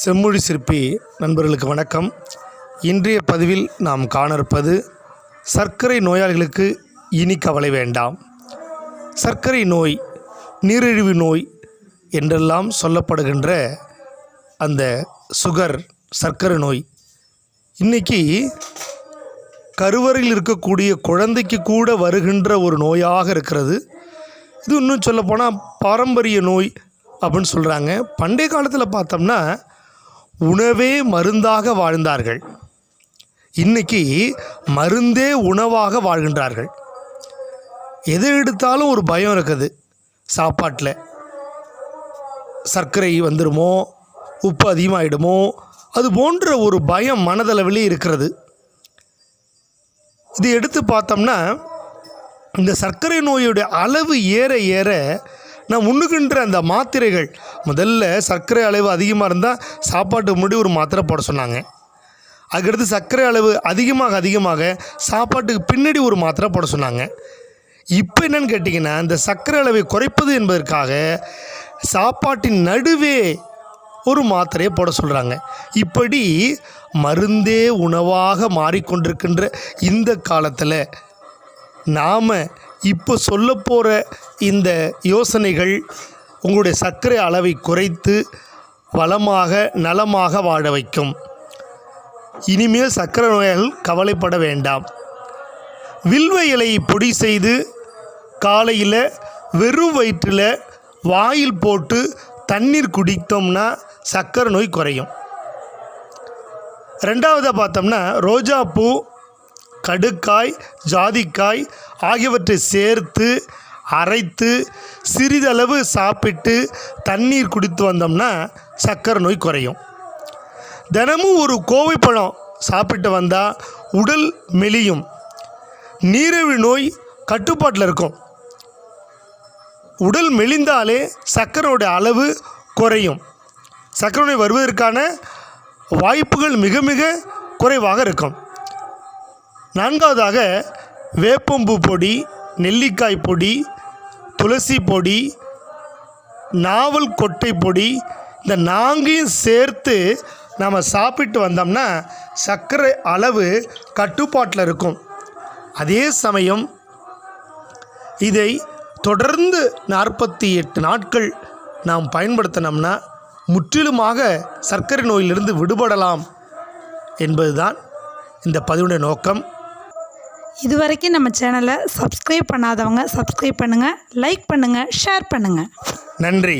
செம்மொழி சிற்பி நண்பர்களுக்கு வணக்கம். இன்றைய பதிவில் நாம் காண இருப்பது சர்க்கரை நோயாளிகளுக்கு இனி கவலை வேண்டாம். சர்க்கரை நோய் நீரிழிவு நோய் என்றெல்லாம் சொல்லப்படுகின்ற அந்த சுகர் சர்க்கரை நோய். இன்றைக்கி கருவறையில் இருக்கக்கூடிய குழந்தைக்கு கூட வருகின்ற ஒரு நோயாக இருக்கிறது. இது இன்னும் சொல்லப்போனால் பாரம்பரிய நோய் அப்படின்னு சொல்கிறாங்க பண்டைய காலத்தில் பார்த்தோம்னா உணவே மருந்தாக வாழ்ந்தார்கள். இன்னைக்கு மருந்தே உணவாக வாழ்கின்றார்கள். எது எடுத்தாலும் ஒரு பயம் இருக்குது. சாப்பாட்டில் சர்க்கரை வந்துடுமோ உப்பு அதிகமாகிடுமோ அது போன்ற ஒரு பயம் மனதளவிலே இருக்கிறது. இது எடுத்து பார்த்தோம்னா இந்த சர்க்கரை நோயுடைய அளவு ஏற ஏற நான் உண்ணுகின்ற அந்த மாத்திரைகள். முதல்ல சர்க்கரை அளவு அதிகமாக இருந்தால் சாப்பாட்டுக்கு முன்னாடி ஒரு மாத்திரை போட சொன்னாங்க. அதுக்கடுத்து சர்க்கரை அளவு அதிகமாக அதிகமாக சாப்பாட்டுக்கு பின்னாடி ஒரு மாத்திரை போட சொன்னாங்க. இப்போ என்னன்னு கேட்டிங்கன்னா இந்த சர்க்கரை அளவை குறைப்பது என்பதற்காக சாப்பாட்டின் நடுவே ஒரு மாத்திரையை போட சொல்கிறாங்க இப்படி மருந்தே உணவாக மாறிக்கொண்டிருக்கின்ற இந்த காலத்தில் நாம் இப்போ சொல்ல போகிற இந்த யோசனைகள் உங்களுடைய சர்க்கரை அளவை குறைத்து வளமாக நலமாக வாழ வைக்கும். இனிமேல் சர்க்கரை நோயால் கவலைப்பட வேண்டாம். வில்வ இலையை பொடி செய்து காலையில் வெறும் வயிற்றில் வாயில் போட்டு தண்ணீர் குடித்தோம்னா சர்க்கரை நோய் குறையும். ரெண்டாவதாக பார்த்தோம்னா ரோஜாப்பூ கடுக்காய் ஜாதிக்காய் ஆகியவற்றை சேர்த்து அரைத்து சிறிதளவு சாப்பிட்டு தண்ணீர் குடித்து வந்தோம்னா சர்க்கரை நோய் குறையும். தினமும் ஒரு கோவை பழம் சாப்பிட்டு வந்தால் உடல் மெலியும். நீரிழிவு நோய் கட்டுப்பாட்டில் இருக்கும். உடல் மெலிந்தாலே சர்க்கரையோட அளவு குறையும். சர்க்கரை நோய் வருவதற்கான வாய்ப்புகள் மிக மிக குறைவாக இருக்கும். நான்காவதாக வேப்பம்பூ பொடி நெல்லிக்காய் பொடி துளசி பொடி நாவல் கொட்டை பொடி இந்த நான்கையும் சேர்த்து நாம் சாப்பிட்டு வந்தோம்னா சர்க்கரை அளவு கட்டுப்பாட்டில் இருக்கும். அதே சமயம் இதை தொடர்ந்து நாற்பத்தி எட்டு நாட்கள் நாம் பயன்படுத்தினோம்னா முற்றிலுமாக சர்க்கரை நோயிலிருந்து விடுபடலாம் என்பதுதான் இந்த பதிவுடைய நோக்கம். இது வரைக்கும் நம்ம சேனலை சப்ஸ்கிரைப் பண்ணாதவங்க சப்ஸ்கிரைப் பண்ணுங்கள் லைக் பண்ணுங்கள் ஷேர் பண்ணுங்கள் நன்றி.